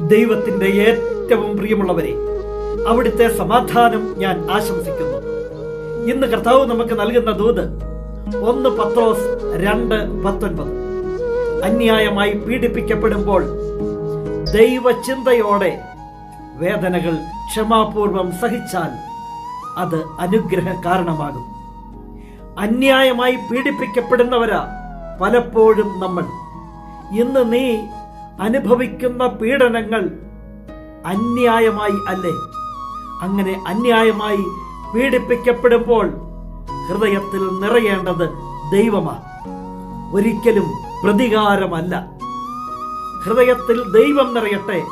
ദൈവത്തിന്റെ ഏറ്റവും പ്രിയമുള്ളവരെ അവിടുത്തെ സമാധാനം ഞാൻ ആശംസിക്കുന്നു. ഇന്ന് കർത്താവ് നമുക്ക് നൽകുന്ന ദൂത് ഒന്ന് പത്രോസ് രണ്ട് പത്തൊൻപത്. അന്യായമായി പീഡിപ്പിക്കപ്പെടുമ്പോൾ ദൈവചിന്തയോടെ വേദനകൾ ക്ഷമാപൂർവം സഹിച്ചാൽ അത് അനുഗ്രഹ കാരണമാകും അന്യായമായി പീഡിപ്പിക്കപ്പെടുന്നവരാ പലപ്പോഴും നമ്മൾ. ഇന്ന് നീ അനുഭവിക്കുന്ന പീഡനങ്ങൾ അന്യായമായി അല്ലേ? അങ്ങനെ അന്യായമായി പീഡിപ്പിക്കപ്പെടുമ്പോൾ ഹൃദയത്തിൽ നിറയേണ്ടത് ദൈവമാണ്. ഒരിക്കലും പ്രതികാരമല്ല. ഹൃദയത്തിൽ ദൈവം നിറയട്ടെ.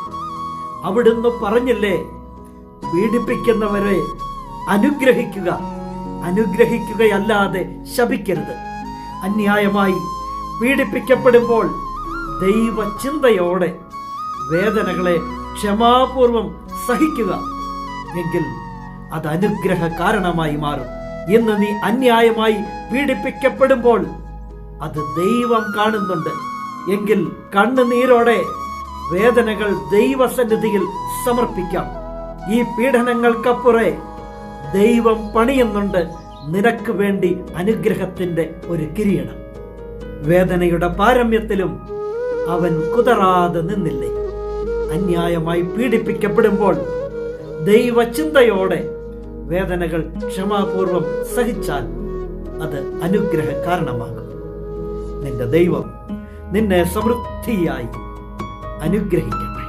അവിടുന്ന് പറഞ്ഞില്ലേ? പീഡിപ്പിക്കുന്നവരെ അനുഗ്രഹിക്കുക. അനുഗ്രഹിക്കുകയല്ലാതെ ശപിക്കരുത്. അന്യായമായി പീഡിപ്പിക്കപ്പെടുമ്പോൾ ദൈവചിന്തയോടെ വേദനകളെ ക്ഷമാപൂർവം സഹിക്കുക. എങ്കിൽ അത് അനുഗ്രഹ കാരണമായി മാറും. ഇന്ന് നീ അന്യായമായി പീഡിപ്പിക്കപ്പെടുമ്പോൾ അത് ദൈവം കാണുന്നുണ്ട്. എങ്കിൽ കണ്ണുനീരോടെ വേദനകൾ ദൈവസന്നിധിയിൽ സമർപ്പിക്കാം. ഈ പീഡനങ്ങൾക്കപ്പുറേ ദൈവം പണിയുന്നുണ്ട് നിനക്ക് വേണ്ടി അനുഗ്രഹത്തിന്റെ ഒരു കിരീടം. വേദനയുടെ പാരമ്യത്തിലും അവൻ കുതറാതെ നിന്നില്ലേ? അന്യായമായി പീഡിപ്പിക്കപ്പെടുമ്പോൾ ദൈവചിന്തയോടെ വേദനകൾ ക്ഷമാപൂർവം സഹിച്ചാൽ അത് അനുഗ്രഹ കാരണമാകും. നിന്റെ ദൈവം നിന്നെ സമൃദ്ധിയായി അനുഗ്രഹിക്കട്ടെ.